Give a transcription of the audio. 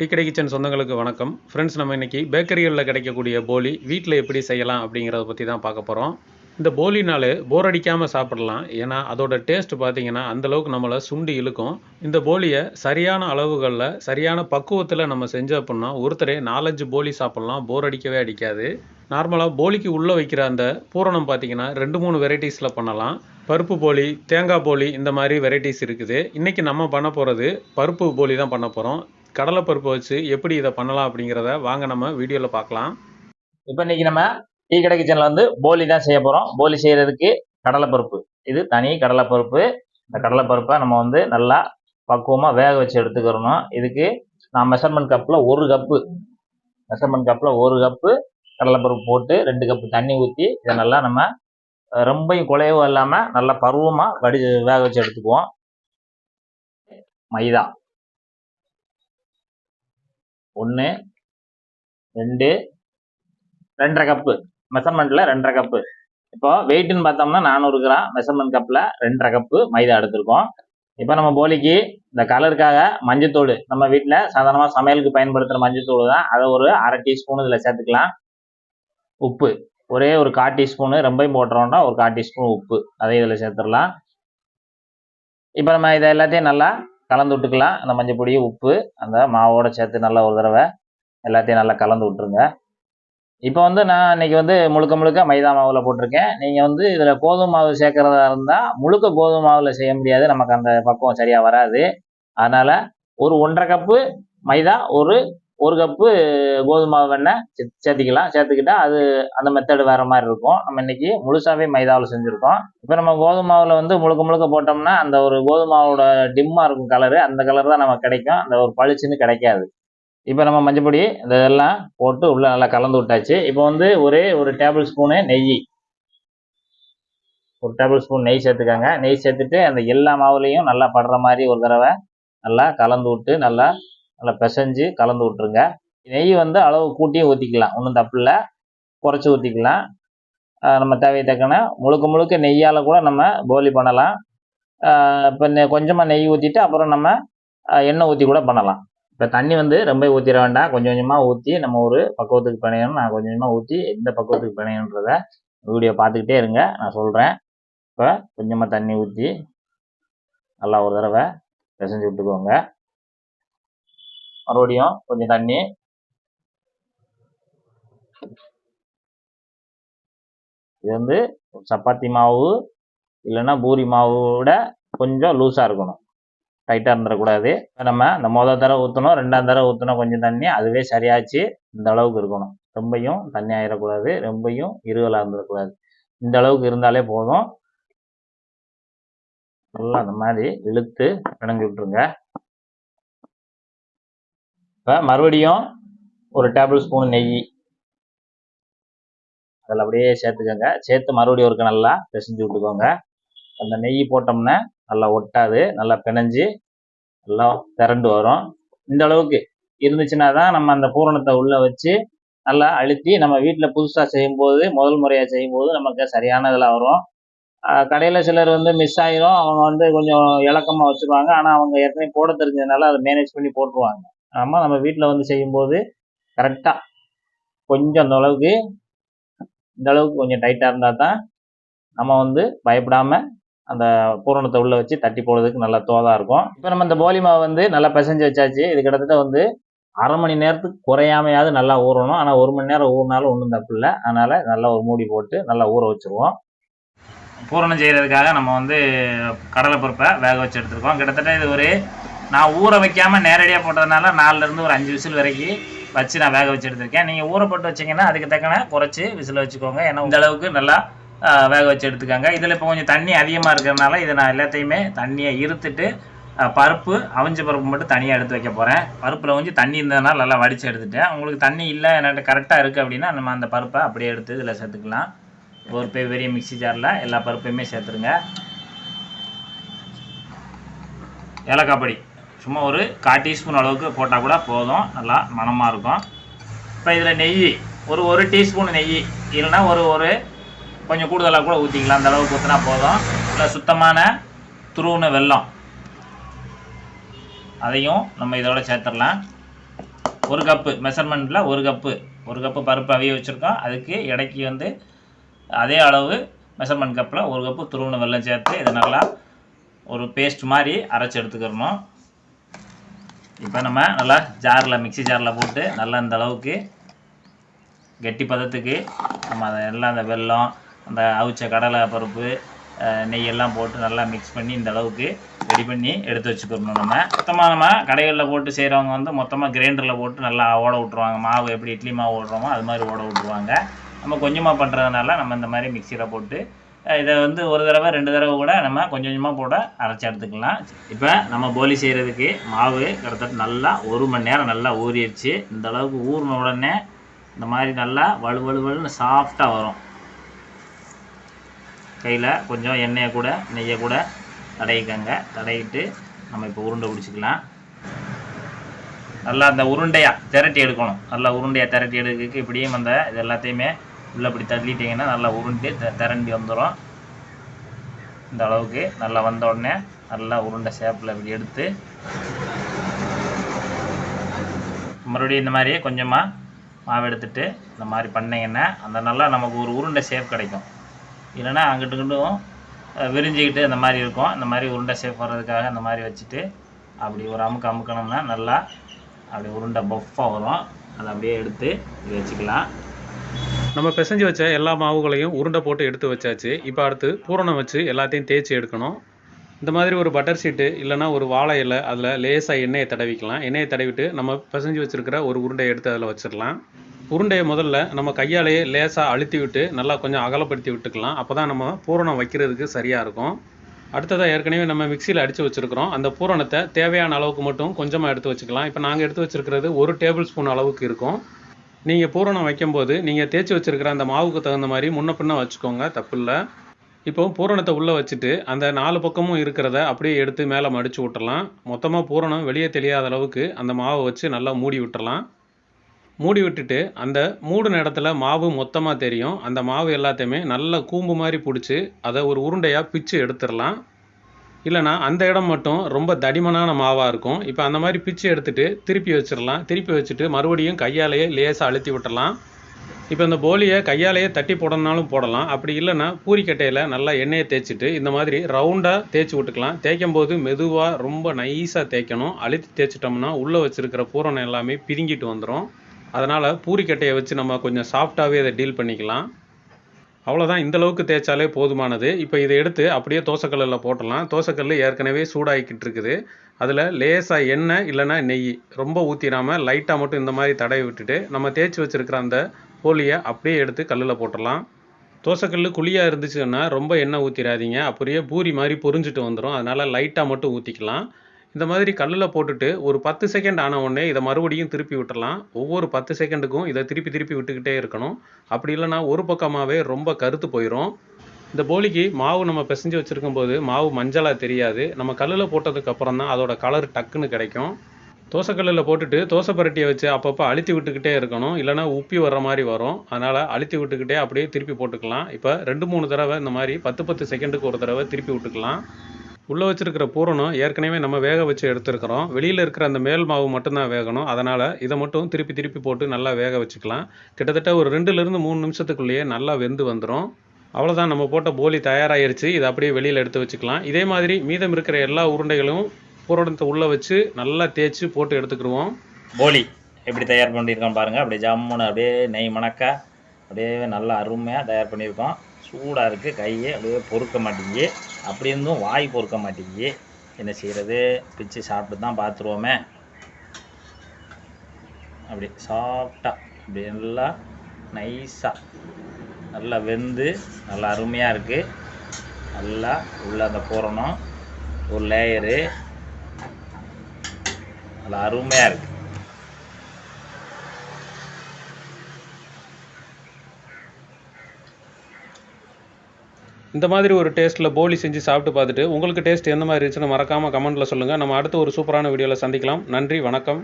டீக்கடை கிச்சன் சொந்தங்களுக்கு வணக்கம். ஃப்ரெண்ட்ஸ் நம்ம இன்னைக்கு பேக்கரிகளில் கிடைக்கக்கூடிய போலி வீட்டில் எப்படி செய்யலாம் அப்படிங்கிறத பற்றி தான் பார்க்க போகிறோம் இந்த போலினாலே போர் அடிக்காமல் சாப்பிடலாம். ஏன்னா அதோட டேஸ்ட் பார்த்திங்கன்னா அந்தளவுக்கு நம்மளை சுண்டி இழுக்கும். இந்த போலியை சரியான அளவுகளில் சரியான பக்குவத்தில் நம்ம செஞ்சோம் அப்படின்னா ஒருத்தரே நாலஞ்சு போலி சாப்பிட்லாம். போர் அடிக்கவே அடிக்காது. நார்மலாக போலிக்கு உள்ளே வைக்கிற அந்த பூரணம் பார்த்தீங்கன்னா ரெண்டு மூணு வெரைட்டிஸில் பண்ணலாம். பருப்பு போலி தேங்காய் போலி இந்த மாதிரி வெரைட்டிஸ் இருக்குது. இன்றைக்கி நம்ம பண்ண போகிறது பருப்பு போலி தான் பண்ண போகிறோம் கடலைப்பருப்பு வச்சு எப்படி இதை பண்ணலாம் அப்படிங்கிறத வாங்க நம்ம வீடியோவில் பார்க்கலாம். இப்போ இன்னைக்கு நம்ம டீ கடை கிச்சனில் வந்து போலி தான் செய்ய போகிறோம் போலி செய்கிறதுக்கு கடலைப்பருப்பு. இது தனி கடலைப்பருப்பு. இந்த கடலைப்பருப்பை நம்ம வந்து நல்லா பக்குவமாக வேக வச்சு எடுத்துக்கிறணும். இதுக்கு நான் மெஷர்மெண்ட் கப்பில் ஒரு கப்பு மெஷர்மெண்ட் கப்பில் ஒரு கப்பு கடலைப்பருப்பு போட்டு ரெண்டு கப்பு தண்ணி ஊற்றி இதை நல்லா நம்ம ரொம்பையும் குலையவும் இல்லாமல் நல்லா பருவமாக வடி வேக வச்சு எடுத்துக்குவோம். மைதா. ஒன்று ரெண்டு ரெண்டரை கப்பு மெஷர்மெண்ட்டில் ரெண்டரை கப்பு இப்போ வெயிட்னு பார்த்தோம்னா நானூறு கிராம். மெஷர்மெண்ட் கப்பில் ரெண்டரை கப்பு மைதா எடுத்திருக்கோம். இப்போ நம்ம போலிக்கு இந்த கலருக்காக மஞ்சத்தூள். நம்ம வீட்டில் சாதாரணமாக சமையலுக்கு பயன்படுத்துகிற மஞ்சத்தூள் தான். அதை ஒரு அரை டீஸ்பூன் இதில் சேர்த்துக்கலாம். உப்பு. ஒரே ஒரு கால் டீஸ்பூனு ரொம்பையும் போட்டுறோம்னா ஒரு கால் டீஸ்பூன் உப்பு. அதையும் இதில் சேர்த்துடலாம். இப்போ நம்ம இதை எல்லாத்தையும் நல்லா கலந்து விட்டுக்கலாம். அந்த மஞ்சள் பொடி உப்பு அந்த மாவோட சேர்த்து நல்லா ஒரு தடவை எல்லாத்தையும் நல்லா கலந்து விட்டுருங்க. இப்போ வந்து நான் இன்னைக்கு வந்து முழுக்க முழுக்க மைதா மாவில் போட்டிருக்கேன். நீங்கள் வந்து இதில் கோதுமை மாவு சேர்க்குறதா இருந்தால் முழுக்க கோதுமை மாவில் செய்ய முடியாது. நமக்கு அந்த பக்குவம் சரியாக வராது. அதனால் ஒரு ஒன்றரை கப்பு மைதா ஒரு ஒரு கப்பு கோதுமை மாவு வெண்ணெய் சே- சேர்த்திக்கலாம். சேர்த்துக்கிட்டா அது அந்த மெத்தடு வேறு மாதிரி இருக்கும். நம்ம இன்னைக்கு முழுசாவே மைதாவில் செஞ்சுருக்கோம். இப்போ நம்ம கோதுமை மாவில் வந்து முழுக்க முழுக்க போட்டோம்னா அந்த ஒரு கோதுமை மாவோட டிம்மாக இருக்கும் கலரு அந்த கலர் தான் நமக்கு கிடைக்கும். அந்த ஒரு பளிச்சுன்னு கிடைக்காது. இப்போ நம்ம மஞ்சப்பொடி இதெல்லாம் போட்டு உள்ளே நல்லா கலந்து விட்டாச்சு. இப்போ வந்து ஒரே ஒரு டேபிள் ஸ்பூனு நெய். ஒரு டேபிள் ஸ்பூன் நெய் சேர்த்துக்கோங்க. நெய் சேர்த்துட்டு அந்த எல்லா மாவுலேயும் நல்லா படுற மாதிரி ஒரு தடவை நல்லா கலந்து விட்டு நல்லா நல்லா பிசைஞ்சு கலந்து விட்டுருங்க. நெய் வந்து அளவு கூட்டியும் ஊற்றிக்கலாம் ஒன்றும் தப்பு இல்லை. குறைச்சி ஊற்றிக்கலாம் நம்ம தேவையை தக்கன முழுக்க முழுக்க நெய்யால் கூட நம்ம போலி பண்ணலாம். இப்போ கொஞ்சமாக நெய் ஊற்றிட்டு அப்புறம் நம்ம எண்ணெய் ஊற்றி கூட பண்ணலாம். இப்போ தண்ணி வந்து ரொம்ப ஊற்றிட வேண்டாம். கொஞ்சம் கொஞ்சமாக ஊற்றி நம்ம ஒரு பக்குவத்துக்கு பிணையணும். நான் கொஞ்சம் கொஞ்சமாக ஊற்றி எந்த பக்குவத்துக்கு பிணையன்றத வீடியோ பார்த்துக்கிட்டே இருங்க. நான் சொல்கிறேன் இப்போ கொஞ்சமாக தண்ணி ஊற்றி நல்லா ஒரு தடவை பிசைஞ்சு விட்டுக்கோங்க. மறுபடியும் கொஞ்சம் தண்ணி. இது வந்து சப்பாத்தி மாவு இல்லைன்னா பூரி மாவோட கொஞ்சம் லூஸாக இருக்கணும். டைட்டாக இருந்துடக்கூடாது. நம்ம இந்த மொதல் தடவை ஊற்றணும் ரெண்டாம் தடவை ஊற்றணும் கொஞ்சம் தண்ணி அதுவே சரியாச்சு இந்த அளவுக்கு இருக்கணும். ரொம்பையும் தண்ணி ஆயிடக்கூடாது ரொம்பையும் இருகலாக இருந்துடக்கூடாது. இந்த அளவுக்கு இருந்தாலே போதும். நல்லா அந்த மாதிரி இழுத்து பிணைஞ்சு விட்ருங்க இப்போ மறுபடியும் ஒரு டேபிள் ஸ்பூன் நெய். அதில் அப்படியே சேர்த்துக்கோங்க. சேர்த்து மறுபடியும் ஒருக்க நல்லா பிசைஞ்சு விட்டுக்கோங்க. அந்த நெய் போட்டோம்னா நல்லா ஒட்டாது நல்லா பிணைஞ்சு நல்லா திரண்டு வரும். இந்த அளவுக்கு இருந்துச்சுன்னா தான் நம்ம அந்த பூரணத்தை உள்ளே வச்சு நல்லா அழுத்தி நம்ம வீட்டில் புதுசாக செய்யும்போது முதல் முறையாக செய்யும்போது நமக்கு சரியான இதில் வரும். கடையில் சிலர் வந்து மிஸ் ஆயிரும். அவங்க வந்து கொஞ்சம் இலக்கமாக வச்சுருவாங்க. ஆனால் அவங்க ஏற்கனவே போட தெரிஞ்சதுனால அதை மேனேஜ் பண்ணி போட்டுருவாங்க. ஆமாம் நம்ம வீட்டில் வந்து செய்யும்போது கரெக்டாக கொஞ்சம் அந்த அளவுக்கு இந்த அளவுக்கு கொஞ்சம் டைட்டாக இருந்தால் தான் நம்ம வந்து பயப்படாமல் அந்த பூரணத்தை உள்ளே வச்சு தட்டி போடுறதுக்கு நல்லா தோதாக இருக்கும். இப்போ நம்ம இந்த போலி மாவு வந்து நல்லா பிசைஞ்சு வச்சாச்சு. இது கிட்டத்தட்ட வந்து அரை மணி நேரத்துக்கு குறையாமையாவது நல்லா ஊறணும். ஆனால் ஒரு மணி நேரம் ஊறினாலும் ஒன்றும் தப்பு இல்லை. அதனால் நல்லா ஒரு மூடி போட்டு நல்லா ஊற வச்சுருவோம். பூரணம் செய்கிறதுக்காக நம்ம வந்து கடலைப்பருப்பை வேக வச்சு எடுத்துருக்கோம். கிட்டத்தட்ட இது ஒரு நான் ஊற வைக்காமல் நேரடியாக போட்டதுனால நாலுலேருந்து ஒரு அஞ்சு விசில் வரைக்கும் வச்சு நான் வேக வச்சு எடுத்திருக்கேன். நீங்கள் ஊற போட்டு வச்சிங்கன்னா அதுக்கு தக்கன குறைச்சி விசில் வச்சுக்கோங்க. ஏன்னா இந்த அளவுக்கு நல்லா வேக வச்சு எடுத்துக்கோங்க. இதில் இப்போ கொஞ்சம் தண்ணி அதிகமாக இருக்கிறதுனால இதை நான் எல்லாத்தையுமே தண்ணியை இருத்துட்டு பருப்பு அவிஞ்ச பருப்பு மட்டும் தனியாக எடுத்து வைக்க போகிறேன் பருப்பில் கொஞ்சம் தண்ணி இருந்ததுனால நல்லா வடித்து எடுத்துட்டேன். உங்களுக்கு தண்ணி இல்லை என்கிட்ட கரெக்டாக இருக்குது அப்படின்னா நம்ம அந்த பருப்பை அப்படியே எடுத்து இதில் சேர்த்துக்கலாம். ஒரு பெ- பெரிய மிக்ஸி ஜாரில் எல்லா பருப்பையுமே சேர்த்துருங்க. ஏலக்காய் பொடி. சும்மா ஒரு கால் டீஸ்பூன் அளவுக்கு போட்டால் கூட போதும். நல்லா மணமாக இருக்கும். இப்போ இதில் நெய் ஒரு ஒரு டீஸ்பூன் நெய் இல்லைன்னா ஒரு ஒரு கொஞ்சம் கூடுதலாக கூட ஊற்றிக்கலாம் அந்த அளவுக்கு ஊற்றினா போதும். இல்லை சுத்தமான துருவுன வெல்லம். அதையும் நம்ம இதோட சேர்த்துடலாம். ஒரு கப்பு மெஷர்மெண்ட்டில் ஒரு கப்பு. ஒரு கப்பு பருப்பு அவிய வச்சுருக்கோம். அதுக்கு இடைக்கு வந்து அதே அளவு மெஷர்மெண்ட் கப்பில் ஒரு கப்பு துருவன வெல்லம் சேர்த்து இது நல்லா ஒரு பேஸ்ட் மாதிரி அரைச்சி எடுத்துக்கிறணும். இப்போ நம்ம நல்லா ஜாரில் மிக்ஸி ஜாரில் போட்டு நல்லா இந்த அளவுக்கு கெட்டி பதத்துக்கு நம்ம அதை எல்லாம் அந்த வெல்லம் அந்த அவிச்ச கடலை பருப்பு நெய்யெல்லாம் நெய் எல்லாம் போட்டு நல்லா மிக்ஸ் பண்ணி இந்த அளவுக்கு ரெடி பண்ணி எடுத்து வச்சுக்கணும் நம்ம. மொத்தமாக நம்ம கடைகளில் போட்டு செய்கிறவங்க வந்து மொத்தமாக கிரைண்டரில் போட்டு நல்லா ஓட விட்ருவாங்க மாவு எப்படி இட்லி மாவு ஓடுறோமோ அது மாதிரி ஓட விட்ருவாங்க நம்ம கொஞ்சமாக பண்ணுறதுனால நம்ம இந்த மாதிரி மிக்சியில் போட்டு இதை வந்து ஒரு தடவை ரெண்டு தடவை கூட நம்ம கொஞ்சம் கொஞ்சமாக போட அரைச்சி எடுத்துக்கலாம். இப்போ நம்ம போலி செய்கிறதுக்கு மாவு கிட்டத்தட்ட நல்லா ஒரு மணி நேரம் நல்லா ஊறிடுச்சு. இந்த அளவுக்கு ஊறின உடனே இந்த மாதிரி நல்லா வலு வலுவலுன்னு சாஃப்டாக வரும். கையில் கொஞ்சம் எண்ணெயை கூட நெய்யை கூட தடையிக்கங்க தடையிட்டு நம்ம இப்போ உருண்டை பிடிச்சிக்கலாம். நல்லா அந்த உருண்டையாக திரட்டி எடுக்கணும். நல்லா உருண்டையாக திரட்டி எடுக்கிறதுக்கு இப்படியும் அந்த இது எல்லாத்தையுமே உள்ளே இப்படி தள்ளிட்டிங்கன்னா நல்லா உருண்டு த- திரண்டி வந்துடும் இந்த அளவுக்கு நல்லா வந்த உடனே நல்லா உருண்டை ஷேப்பில் இப்படி எடுத்து மறுபடியும் இந்த மாதிரியே கொஞ்சமாக மாவு எடுத்துட்டு இந்த மாதிரி பண்ணிங்கன்னா அந்த நல்லா நமக்கு ஒரு உருண்டை ஷேப் கிடைக்கும். இல்லைன்னா அங்கிட்டுங்கிட்டும் விரிஞ்சிக்கிட்டு அந்த மாதிரி இருக்கும். இந்த மாதிரி உருண்டை ஷேப் வர்றதுக்காக அந்த மாதிரி வச்சுட்டு அப்படி ஒரு அமுக்கு அமுக்கணும்னா நல்லா அப்படி உருண்டை பஃப்பாக வரும். அதை அப்படியே எடுத்து வச்சுக்கலாம். நம்ம பிசைஞ்சு வச்ச எல்லா மாவுகளையும் உருண்டை போட்டு எடுத்து வச்சாச்சு. இப்போ அடுத்து பூரணம் வச்சு எல்லாத்தையும் தேய்ச்சி எடுக்கணும். இந்த மாதிரி ஒரு பட்டர் ஷீட்டு இல்லைன்னா ஒரு வாழை இலை அதில் லேசாக எண்ணெயை தடவிக்கலாம். எண்ணெயை தடவிட்டு நம்ம பிசைஞ்சு வச்சுருக்கிற ஒரு உருண்டையை எடுத்து அதில் வச்சிடலாம். உருண்டையை முதல்ல நம்ம கையாலேயே லேசாக அழுத்தி விட்டு நல்லா கொஞ்சம் அகலப்படுத்தி விட்டுக்கலாம். அப்போ தான் நம்ம பூரணம் வைக்கிறதுக்கு சரியாக இருக்கும். அடுத்ததாக ஏற்கனவே நம்ம மிக்சியில் அடித்து வச்சுருக்கிறோம். அந்த பூரணத்தை தேவையான அளவுக்கு மட்டும் கொஞ்சமாக எடுத்து வச்சுக்கலாம். இப்போ நாங்கள் எடுத்து வச்சிருக்கிறது ஒரு டேபிள் ஸ்பூன் அளவுக்கு இருக்கும். நீங்கள் பூரணம் வைக்கும்போது நீங்கள் தேய்ச்சி வச்சிருக்கிற அந்த மாவுக்கு தகுந்த மாதிரி முன்ன பின்ன வச்சுக்கோங்க தப்பில்லை. இப்போ பூரணத்தை உள்ளே வச்சுட்டு அந்த நாலு பக்கமும் இருக்கிறத அப்படியே எடுத்து மேலே மடித்து விட்டுறலாம். மொத்தமாக பூரணம் வெளியே தெரியாத அளவுக்கு அந்த மாவை வச்சு நல்லா மூடி விட்டுறலாம். மூடி விட்டுட்டு அந்த மூடின இடத்துல மாவு மொத்தமாக தெரியும். அந்த மாவு எல்லாத்தையுமே நல்லா கூம்பு மாதிரி பிடிச்சி அதை ஒரு உருண்டையாக பிச்சு எடுத்துடலாம் இல்லைனா அந்த இடம் மட்டும் ரொம்ப தடிமனான மாவாக இருக்கும். இப்போ அந்த மாதிரி பிச்சு எடுத்துகிட்டு திருப்பி வச்சிடலாம். திருப்பி வச்சுட்டு மறுபடியும் கையாலேயே லேசாக அழுத்தி விட்டுடலாம். இப்போ இந்த போலியை கையாலேயே தட்டி போடணுனாலும் போடலாம். அப்படி இல்லைன்னா பூரிக்கட்டையில் நல்லா எண்ணெயை தேய்ச்சிட்டு இந்த மாதிரி ரவுண்டாக தேய்ச்சி விட்டுக்கலாம். தேய்க்கும் போது மெதுவாக ரொம்ப நைஸாக தேய்க்கணும். அழுத்தி தேய்ச்சிட்டோம்னா உள்ளே வச்சுருக்கிற பூரணம் எல்லாமே பிரிங்கிட்டு வந்துடும் அதனால் பூரிக்கட்டையை வச்சு நம்ம கொஞ்சம் சாஃப்டாகவே அதை டீல் பண்ணிக்கலாம். அவ்வளோதான் இந்த அளவுக்கு தேய்ச்சாலே போதுமானது. இப்போ இதை எடுத்து அப்படியே தோசைக்கல்லில் போட்டலாம் தோசைக்கல் ஏற்கனவே சூடாகிக்கிட்டு இருக்குது. அதில் லேசாக எண்ணெய் இல்லைன்னா நெய் ரொம்ப ஊற்றிடாமல் லைட்டாக மட்டும் இந்த மாதிரி தடவி விட்டுட்டு நம்ம தேய்ச்சி வச்சிருக்கிற அந்த போலியை அப்படியே எடுத்து கல்லில் போட்டுடலாம். தோசைக்கல் குழியாக இருந்துச்சுன்னா ரொம்ப எண்ணெய் ஊற்றிடாதீங்க அப்படியே பூரி மாதிரி பொரிஞ்சிட்டு வந்துடும் அதனால் லைட்டாக மட்டும் ஊற்றிக்கலாம் இந்த மாதிரி கல்லில் போட்டுட்டு ஒரு பத்து செகண்ட் ஆன உடனே இதை மறுபடியும் திருப்பி விட்டுறலாம். ஒவ்வொரு பத்து செகண்டுக்கும் இதை திருப்பி திருப்பி விட்டுக்கிட்டே இருக்கணும். அப்படி இல்லைன்னா ஒரு பக்கமாகவே ரொம்ப கருத்து போயிடும் இந்த போலிக்கு மாவு நம்ம பிசைஞ்சு வச்சுருக்கும் போது மாவு மஞ்சளாக தெரியாது. நம்ம கல்லில் போட்டதுக்கு அப்புறம் தான் அதோட கலர் டக்குன்னு கிடைக்கும். தோசைக்கல்லில் போட்டுட்டு தோசை பரட்டியை வச்சு அப்பப்போ அழுத்தி விட்டுக்கிட்டே இருக்கணும். இல்லைன்னா உப்பி வர்ற மாதிரி வரும். அதனால் அழுத்தி விட்டுக்கிட்டே அப்படியே திருப்பி போட்டுக்கலாம். இப்போ ரெண்டு மூணு தடவை இந்த மாதிரி பத்து பத்து செகண்டுக்கு ஒரு தடவை திருப்பி விட்டுக்கலாம். உள்ளே வச்சுருக்கிற பூரணம் ஏற்கனவே நம்ம வேக வச்சு எடுத்துருக்கிறோம். வெளியில் இருக்கிற அந்த மேல் மாவு மட்டும்தான் வேகணும். அதனால் இதை மட்டும் திருப்பி திருப்பி போட்டு நல்லா வேக வச்சுக்கலாம். கிட்டத்தட்ட ஒரு ரெண்டுலேருந்து மூணு நிமிஷத்துக்குள்ளேயே நல்லா வெந்து வந்துடும் அவ்வளோதான் நம்ம போட்ட போலி தயாராகிருச்சு இதை அப்படியே வெளியில் எடுத்து வச்சுக்கலாம். இதே மாதிரி மீதம் இருக்கிற எல்லா உருண்டைகளும் பூரணத்தை உள்ளே வச்சு நல்லா தேய்ச்சி போட்டு எடுத்துக்கிடுவோம். போலி எப்படி தயார் பண்ணியிருக்கோம் பாருங்கள் அப்படியே ஜம்முன்னு அப்படியே நெய் மணக்க அப்படியே நல்லா அருமையாக தயார் பண்ணியிருக்கோம். சூடாக இருக்குது கையை அப்படியே பொறுக்க மாட்டேங்குது. அப்படி இருந்தும் வாய் பொறுக்க மாட்டேங்குது. என்ன செய்கிறது பிச்சு சாப்பிட்டு தான் பார்த்துருவோமே. அப்படி சாஃப்டாக அப்படி நல்லா நைஸாக நல்லா வெந்து நல்லா அருமையாக இருக்குது நல்லா உள்ளே அந்த பூரணம் ஒரு லேயரு நல்லா அருமையாக இருக்குது இந்த மாதிரி ஒரு டேஸ்ட்டில் போலி செஞ்சு சாப்பிட்டு பார்த்துட்டு உங்களுக்கு டேஸ்ட் எந்த மாதிரி இருந்துச்சுன்னு மறக்காமல் கமெண்ட்டில் சொல்லுங்கள் நம்ம அடுத்து ஒரு சூப்பரான வீடியோவில் சந்திக்கலாம். நன்றி வணக்கம்.